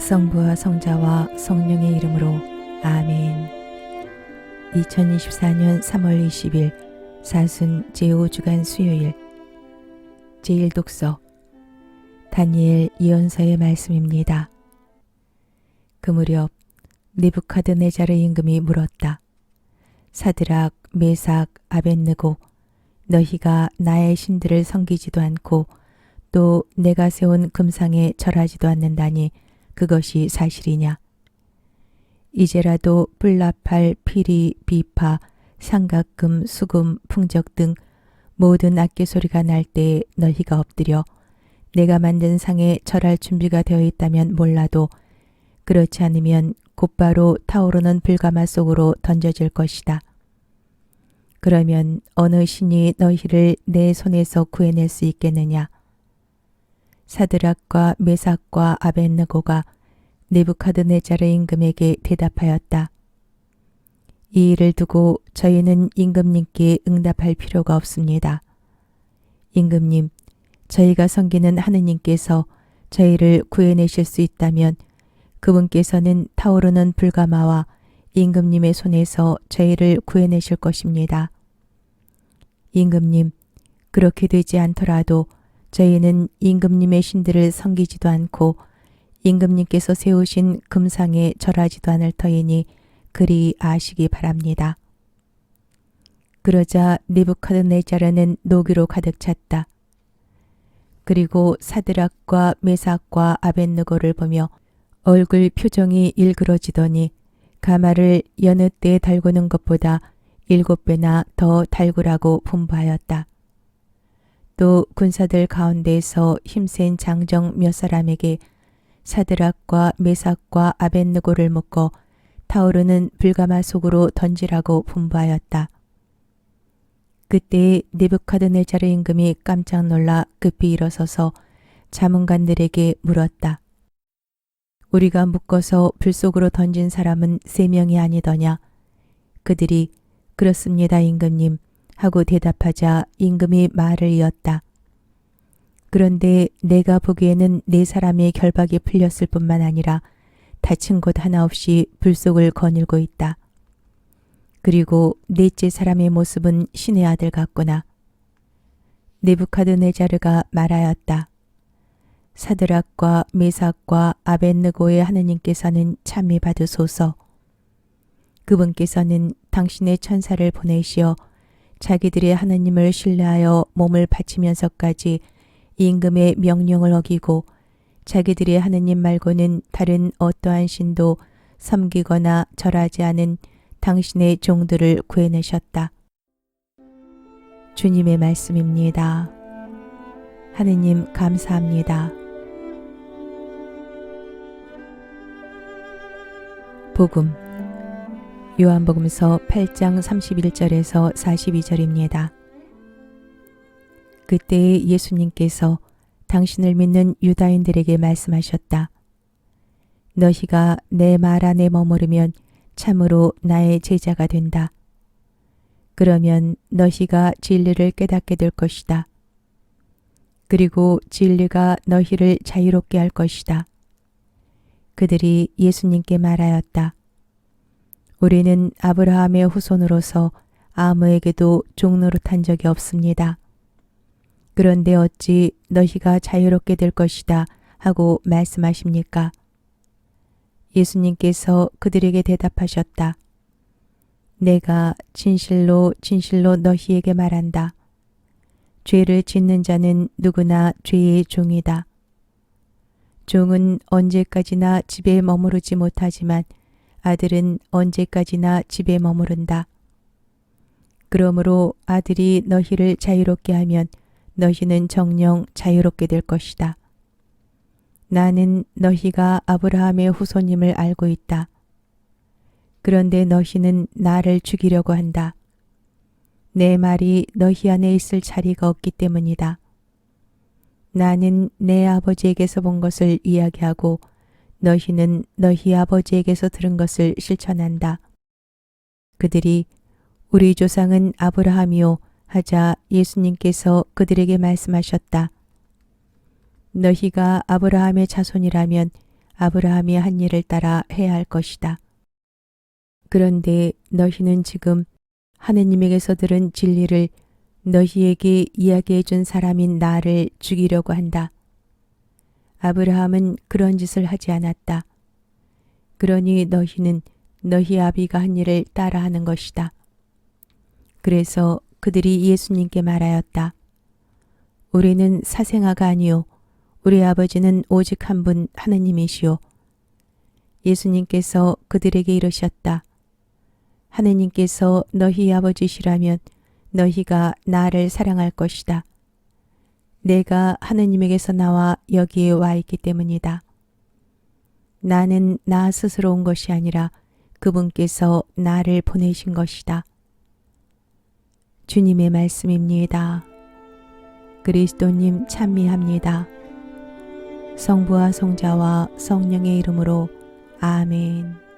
성부와 성자와 성령의 이름으로 아멘. 2024년 3월 20일 사순 제5주간 수요일 제1독서 다니엘 예언서의 말씀입니다. 그 무렵 네부카드네자르 임금이 물었다. 사드락, 메삭, 아벤느고 너희가 나의 신들을 섬기지도 않고 또 내가 세운 금상에 절하지도 않는다니 그것이 사실이냐? 이제라도 뿔나팔, 피리, 비파, 삼각금, 수금, 풍적 등 모든 악기 소리가 날때 너희가 엎드려 내가 만든 상에 절할 준비가 되어 있다면 몰라도 그렇지 않으면 곧바로 타오르는 불가마 속으로 던져질 것이다. 그러면 어느 신이 너희를 내 손에서 구해낼 수 있겠느냐? 사드락과 메삭과 아벤느고가 네부카드네자르 임금에게 대답하였다. 이 일을 두고 저희는 임금님께 응답할 필요가 없습니다. 임금님, 저희가 섬기는 하느님께서 저희를 구해내실 수 있다면 그분께서는 타오르는 불가마와 임금님의 손에서 저희를 구해내실 것입니다. 임금님, 그렇게 되지 않더라도 저희는 임금님의 신들을 섬기지도 않고 임금님께서 세우신 금상에 절하지도 않을 터이니 그리 아시기 바랍니다. 그러자 네부카드네자르는 노기로 가득 찼다. 그리고 사드락과 메삭과 아벤느고를 보며 얼굴 표정이 일그러지더니 가마를 여느 때 달구는 것보다 일곱 배나 더 달구라고 분부하였다. 또 군사들 가운데에서 힘센 장정 몇 사람에게 사드락과 메삭과 아벤느고를 묶어 타오르는 불가마 속으로 던지라고 분부하였다. 그때 네부카드네자르 임금이 깜짝 놀라 급히 일어서서 자문관들에게 물었다. 우리가 묶어서 불 속으로 던진 사람은 세 명이 아니더냐? 그들이 그렇습니다, 임금님. 하고 대답하자 임금이 말을 이었다. 그런데 내가 보기에는 네 사람의 결박이 풀렸을 뿐만 아니라 다친 곳 하나 없이 불 속을 거닐고 있다. 그리고 넷째 사람의 모습은 신의 아들 같구나. 네부카드네자르가 말하였다. 사드락과 메삭과 아벤느고의 하느님께서는 참미 받으소서. 그분께서는 당신의 천사를 보내시어 자기들의 하느님을 신뢰하여 몸을 바치면서까지 임금의 명령을 어기고 자기들의 하느님 말고는 다른 어떠한 신도 섬기거나 절하지 않은 당신의 종들을 구해내셨다. 주님의 말씀입니다. 하느님 감사합니다. 복음 요한복음서 8장 31절에서 42절입니다. 그때 예수님께서 당신을 믿는 유다인들에게 말씀하셨다. 너희가 내 말 안에 머무르면 참으로 나의 제자가 된다. 그러면 너희가 진리를 깨닫게 될 것이다. 그리고 진리가 너희를 자유롭게 할 것이다. 그들이 예수님께 말하였다. 우리는 아브라함의 후손으로서 아무에게도 종노릇한 적이 없습니다. 그런데 어찌 너희가 자유롭게 될 것이다 하고 말씀하십니까? 예수님께서 그들에게 대답하셨다. 내가 진실로 진실로 너희에게 말한다. 죄를 짓는 자는 누구나 죄의 종이다. 종은 언제까지나 집에 머무르지 못하지만 아들은 언제까지나 집에 머무른다. 그러므로 아들이 너희를 자유롭게 하면 너희는 정령 자유롭게 될 것이다. 나는 너희가 아브라함의 후손임을 알고 있다. 그런데 너희는 나를 죽이려고 한다. 내 말이 너희 안에 있을 자리가 없기 때문이다. 나는 내 아버지에게서 본 것을 이야기하고 너희는 너희 아버지에게서 들은 것을 실천한다. 그들이 우리 조상은 아브라함이요 하자 예수님께서 그들에게 말씀하셨다. 너희가 아브라함의 자손이라면 아브라함이 한 일을 따라 해야 할 것이다. 그런데 너희는 지금 하느님에게서 들은 진리를 너희에게 이야기해 준 사람인 나를 죽이려고 한다. 아브라함은 그런 짓을 하지 않았다. 그러니 너희는 너희 아비가 한 일을 따라하는 것이다. 그래서 그들이 예수님께 말하였다. 우리는 사생아가 아니요 우리 아버지는 오직 한 분 하느님이시오. 예수님께서 그들에게 이르셨다. 하느님께서 너희 아버지시라면 너희가 나를 사랑할 것이다. 내가 하느님에게서 나와 여기에 와 있기 때문이다. 나는 나 스스로 온 것이 아니라 그분께서 나를 보내신 것이다. 주님의 말씀입니다. 그리스도님 찬미합니다. 성부와 성자와 성령의 이름으로 아멘.